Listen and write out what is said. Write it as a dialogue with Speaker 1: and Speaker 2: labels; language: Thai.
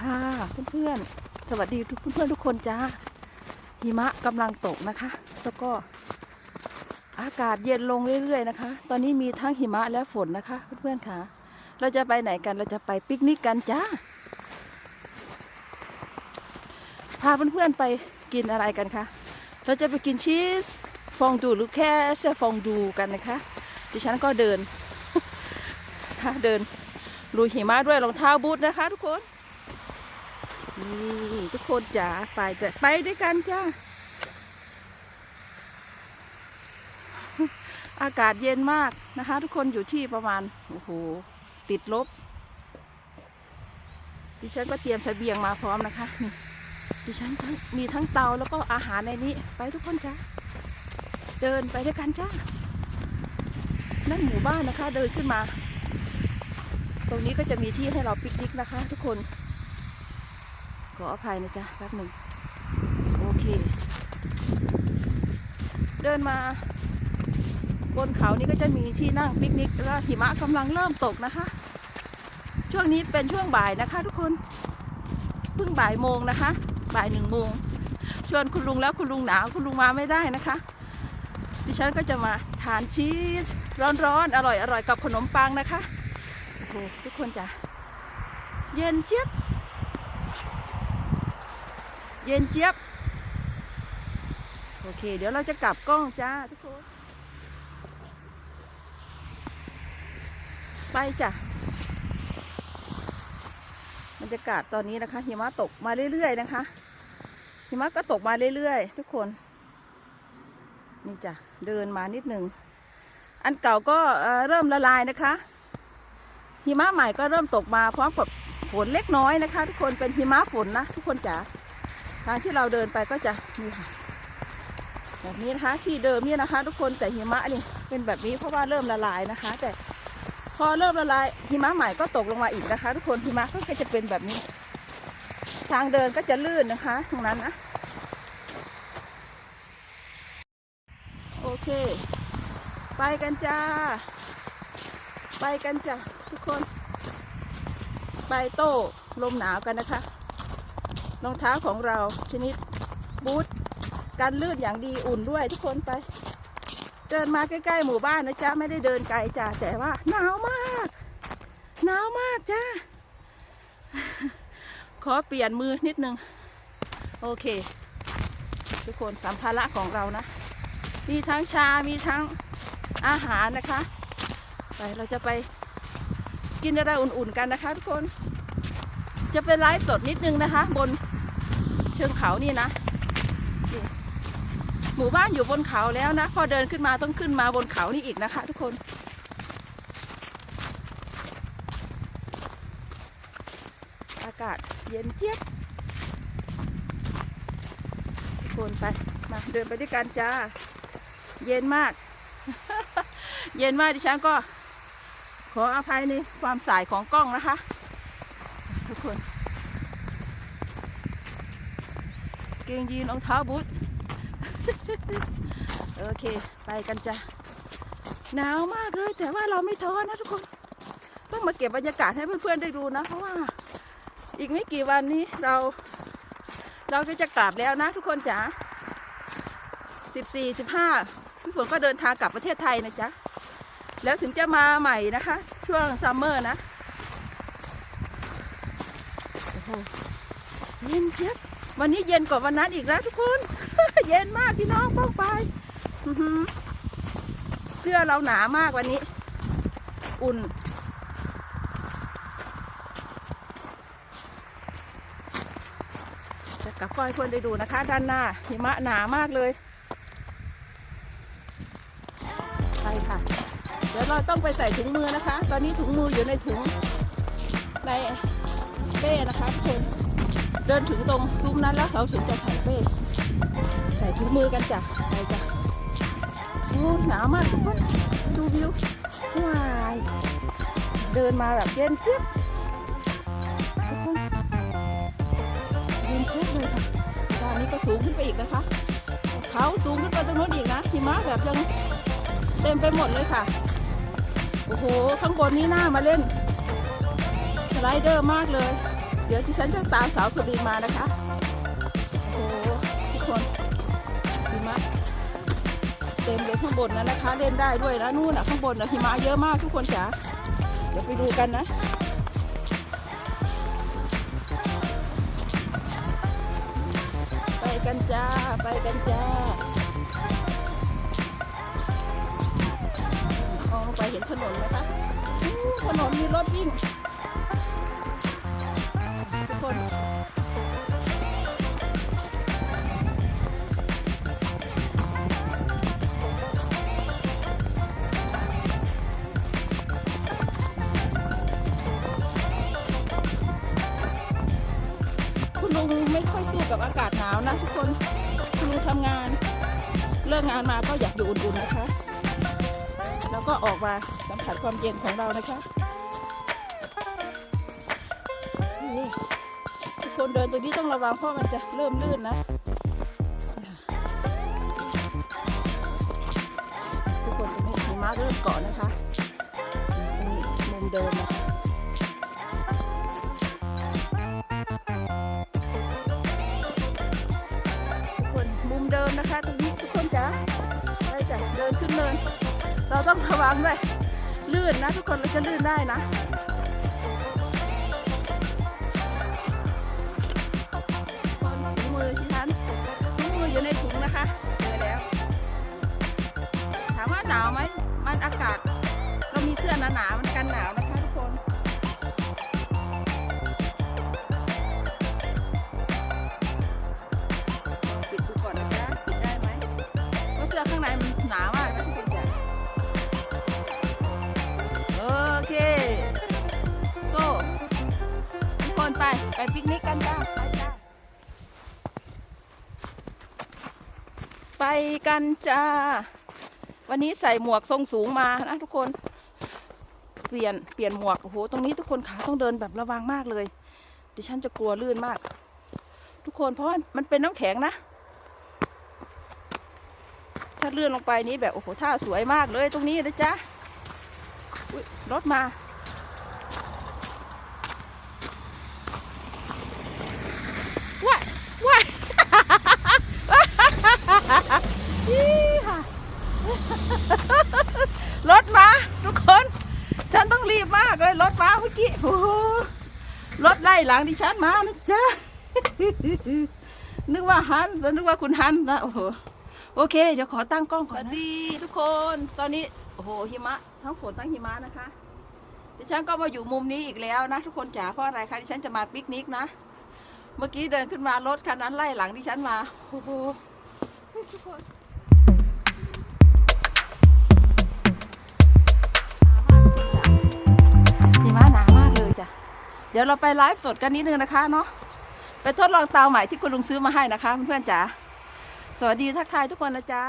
Speaker 1: ค่ะเพื่อนๆ สวัสดีทุกเพื่อนๆทุกคนจ้าหิมะกำลังตกนะคะ แล้วก็อากาศเย็นลงเรื่อยๆนะคะ ตอนนี้มีทั้งหิมะและฝนนะคะ เพื่อนๆค่ะ เราจะไปไหนกันเราจะไปปิกนิกกันจ้าพาเพื่อนๆไปกินอะไรกันคะเราจะไปกินชีสฟองดูหรือแค่เซฟองดูกันนะคะดิฉันก็เดินเดินลุยหิมะด้วยรองเท้าบูทนะคะทุกคน นี่ทุกคนจ๋าไปแต่ไปด้วยกันจ้า อากาศเย็นมากนะคะ ทุกคนอยู่ที่ประมาณ โอ้โห ติดลบ ดิฉันก็เตรียมเสบียงมาพร้อมนะคะ นี่ ดิฉันทั้งมีทั้งเตาแล้วก็อาหารในนี้ ไปทุกคนจ้า เดินไปด้วยกันจ้า นั่นหมู่บ้านนะคะ เดินขึ้นมา ตรงนี้ก็จะมีที่ให้เราปิกนิกนะคะ ทุกคน ขออภัยนะจ๊ะแป๊บหนึ่งโอเค เดินมาบนเขานี่ก็จะมีที่นั่งปิกนิกแล้วหิมะกำลังเริ่มตกนะคะ ช่วงนี้เป็นช่วงบ่ายนะคะ ทุกคนเพิ่งบ่ายโมงนะคะ บ่ายหนึ่งโมงชวนคุณลุงแล้วคุณลุงหนาวคุณลุงมาไม่ได้นะคะ ดิฉันก็จะมาทานชีสร้อนๆอร่อยๆกับขนมปังนะคะโอ้โหทุกคนจ้ะเย็นเจี๊ยบ เย็นเจี๊ยบ โอเค เดี๋ยวเราจะกลับกล้องจ้าทุกคน ไปจ้ะบรรยากาศตอนนี้นะคะหิมะตกมาเรื่อยๆนะคะหิมะก็ตกมาเรื่อยๆ ทุกคน นี่จ้ะเดินมานิดหนึ่งอันเก่าก็เเริ่มละลายนะคะหิมะใหม่ก็เริ่มตกมาพร้อมกับฝนเล็กน้อยนะคะ ทุกคนเป็นหิมะฝนนะทุกคนจ๋า ทางที่เราเดินไปก็จะนี่ค่ะแบบนี้นะคะที่เดิมเนี่ยนะคะ ทุกคนแต่หิมะนี่เป็นแบบนี้เพราะว่าเริ่มละลายนะคะ แต่พอเริ่มละลายหิมะใหม่ก็ตกลงมาอีกนะคะ ทุกคนหิมะก็จะเป็นแบบนี้ ทางเดินก็จะลื่นนะคะ ตรงนั้นนะโอเค ไปกันจ้า ไปกันจ้ะทุกคน ไปโต้ลมหนาวกันนะคะ รองเท้าของเราชนิดบูทกันลื่นอย่างดีอุ่นด้วยทุกคนไป เดินมาใกล้ๆหมู่บ้านนะจ๊ะไม่ได้เดินไกลจ้ะแต่ว่าหนาวมากหนาวมากจ้าขอเปลี่ยนมือนิดนึง โอเค ทุกคนสัมภาระของเรานะ มีทั้งชา มีทั้งอาหารนะคะ ไปเราจะไปกินอะไรอุ่นๆกันนะคะทุกคน จะเป็นไลฟ์สดนิดนึงนะคะ บนเชิงเขานี่นะ หมู่บ้านอยู่บนเขาแล้วนะ พอเดินขึ้นมาต้องขึ้นมาบนเขานี่อีกนะคะ ทุกคนอากาศเย็นเจี๊ยบทุกคนไปมาเดินไปด้วยกันจ้า เย็นมาก เย็นมากดิฉันก็ ขออภัยในความสายของกล้องนะคะ คน เกงยีนรองเท้าบูทโอเค ไปกันจ้ะหนาวมากเลย แต่ว่าเราไม่ท้อนะทุกคนต้องมาเก็บบรรยากาศให้เพื่อนๆได้ดูนะ เพราะว่า อีกไม่กี่วันนี้เรา เราก็จะกลับแล้วนะทุกคนจ๋าสิบสี่สิบห้าพี่ฝนก็เดินทางกลับประเทศไทยนะจ๊ะ แล้วถึงจะมาใหม่นะคะ ช่วงซัมเมอร์นะ โอ้โห เย็นเจี๊ยบวันนี้เย็นกว่าวันนั้นอีกแล้วทุกคน เย็นมากพี่น้องป้องไปเสื้อเราหนามากวันนี้ อุ่น จะกลับก้อยเพื่อนได้ดูนะคะ ด้านหน้า หิมะหนามากเลยไปค่ะ เดี๋ยวเราต้องไปใส่ถุงมือนะคะ ตอนนี้ถุงมืออยู่ในถุงใน เป้นะคะทุกคนเดินถึงตรงซุ้มนั้นแล้วเขาถึงจะใส่เป้ ใส่ถุงมือกันจ้ะไปจ้ะโอ้หนาวมากทุกคนดูวิวว้ายเดินมาแบบเย็นเจี๊ยบทุกคนเย็นเจี๊ยบเลยค่ะด้านนี้ก็สูงขึ้นไปอีกนะคะ เขาสูงขึ้นไปตรงนู้นอีกนะหิมะแบบยังเต็มไปหมดเลยค่ะโอ้โห ข้างบนนี้น่ามาเล่น สไลเดอร์มากเลย เดี๋ยวที่ฉันจะตามสาวสุรินทร์มานะคะ โอ้ทุกคนหิมะเต็มเลยข้างบนนะนะคะ เล่นได้ด้วยนะนู่นอะข้างบนนะหิมะเยอะมากทุกคนจ๋าเดี๋ยวไปดูกันนะไปกันจ้าไปกันจ้าองไปเห็นถนนไหมคะถนนมีรถวิ่ง คน คุณลุงไม่ค่อยสู้กับอากาศหนาวนะทุกคน คุณลุงทำงาน เลิกงานมาก็อยากอยู่อุ่นๆนะคะ แล้วก็ออกมาสัมผัสความเย็นของเรานะคะนี่ทุก คนเดินตรงนี้ต้องระวังเพราะมันจะเริ่มลื่นนะทุกคนจะไม่หิมะเริ่มเกาะนะคะนี่มุมเดิมนะทุกคนมุมเดิมนะคะตรงนี้ทุกคนจ๋าไปจ้ะเดินขึ้นเนิน เราต้องระวังด้วยลื่นนะ ทุกคนเราจะลื่นได้นะ อากาศ เรามีเสื้อหนาๆมันกันหนาวนะคะทุกคนปิดดูก่อนนะจ๊ะปิดได้ไหมเพราะเสื้อข้างในมันหนามากนะทุกคนจ้ะโอเคโซ่ทุกคนไปไปปิกนิกกันจ้าไปจ้าไปกันจ้า วันนี้ใส่หมวกทรงสูงมานะทุกคน เปลี่ยนเปลี่ยนหมวกโอ้โหตรงนี้ทุกคนขาต้องเดินแบบระวังมากเลย ดิฉันจะกลัวลื่นมาก ทุกคนเพราะว่ามันเป็นน้ำแข็งนะ ถ้าเลื่อนลงไปนี้แบบโอ้โหท่าสวยมากเลยตรงนี้นะจ๊ะรถมา ว้ายว้าย ยี่ค่ะ รถมาทุกคน ฉันต้องรีบมากเลยรถมาเมื่อกี้โอ้โหรถไล่หลังดิฉันมานะจ๊ะ นึกว่าฮันส์นึกว่าคุณฮันส์นะโอ้โหโอเค เดี๋ยวขอตั้งกล้องก่อนนะสวัสดีทุกคนตอนนี้โอ้โหหิมะทั้งฝนทั้งหิมะนะคะ ดิฉันก็มาอยู่มุมนี้อีกแล้วนะ ทุกคนจ๋าเพราะอะไรคะดิฉันจะมาปิกนิกนะ เมื่อกี้เดินขึ้นมารถคันนั้นไล่หลังดิฉันมาโอ้โหทุกคน เดี๋ยวเราไปไลฟ์สดกันนิดนึงนะคะเนาะไปทดลองเตาใหม่ที่คุณลุงซื้อมาให้นะคะเพื่อนๆจ๋าสวัสดีทักทายทุกคนนะจ๊ะ